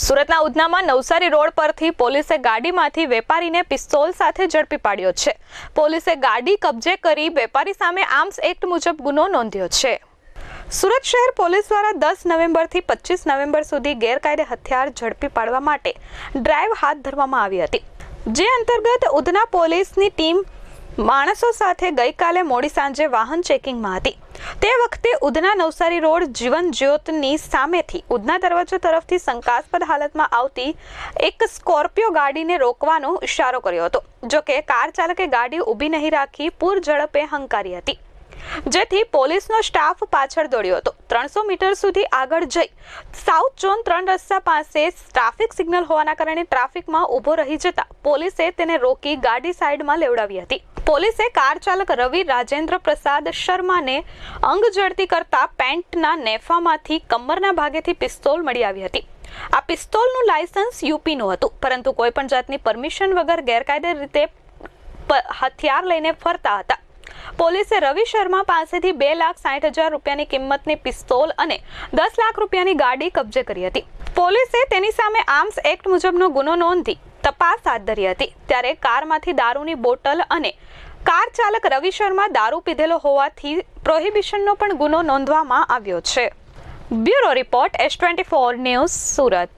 સુરતના ઉધનામાં નવસારી રોડ પરથી પોલીસે ગાડીમાંથી વેપારીને પિસ્તોલ સાથે ઝડપી પાડ્યો છે. પોલીસે ગાડી કબજે કરી વેપારી સામે આર્મ્સ એક્ટ મુજબ ગુનો નોંધ્યો છે. સુરત શહેર પોલીસ દ્વારા દસ નવેમ્બરથી પચીસ નવેમ્બર સુધી ગેરકાયદે હથિયાર ઝડપી પાડવા માટે ડ્રાઈવ હાથ ધરવામાં આવી હતી. જે અંતર્ગત ઉધના પોલીસની ટીમ માણસો સાથે ગઈકાલે મોડી સાંજે વાહન ચેકિંગમાં હતી. તે વખતે ઉધના નવસારી રોડ જીવન જ્યોતની સામેથી ઉધના દરવાજો તરફથી શંકાસ્પદ હાલતમાં આવતી એક સ્કોર્પિયો ગાડીને રોકવાનો ઇશારો કર્યો હતો. જોકે કાર ચાલકે ગાડી ઊભી નહીં રાખી પૂર ઝડપે હંકારી હતી. જેથી પોલીસનો સ્ટાફ પાછળ દોડ્યો હતો. ત્રણસો મીટર સુધી આગળ જઈ સાઉથ ઝોન ત્રણ રસ્તા પાસે ટ્રાફિક સિગ્નલ હોવાના કારણે ટ્રાફિકમાં ઊભો રહી જતા પોલીસે તેને રોકી ગાડી સાઈડમાં લેવડાવી હતી. પોલીસે કાર ચાલક રવિ રાજેન્દ્ર પ્રસાદ શર્માને અંગ જડતી કરતા પેન્ટના નેફામાંથી કમરના ભાગેથી પિસ્તોલ મળી આવી હતી. આ પિસ્તોલનું લાયસન્સ યુપીનું હતું, પરંતુ કોઈપણ જાતની પરમિશન વગર ગેરકાયદે રીતે હથિયાર લઈને ફરતા હતા. પોલીસે રવિ શર્મા પાસેથી બે લાખ સાઠ હજાર રૂપિયાની કિંમતની પિસ્તોલ અને દસ લાખ રૂપિયાની ગાડી કબજે કરી હતી. પોલીસે તેની સામે આર્મ્સ એક્ટ મુજબનો ગુનો નોંધી તપાસ હાથ ધરી હતી. ત્યારે કારમાંથી દારૂની બોટલ અને કાર ચાલક રવિ શર્મા દારૂ પીધેલો હોવાથી પ્રોહિબિશનનો પણ ગુનો નોંધવામાં આવ્યો છે. Bureau report S twenty four news Surat.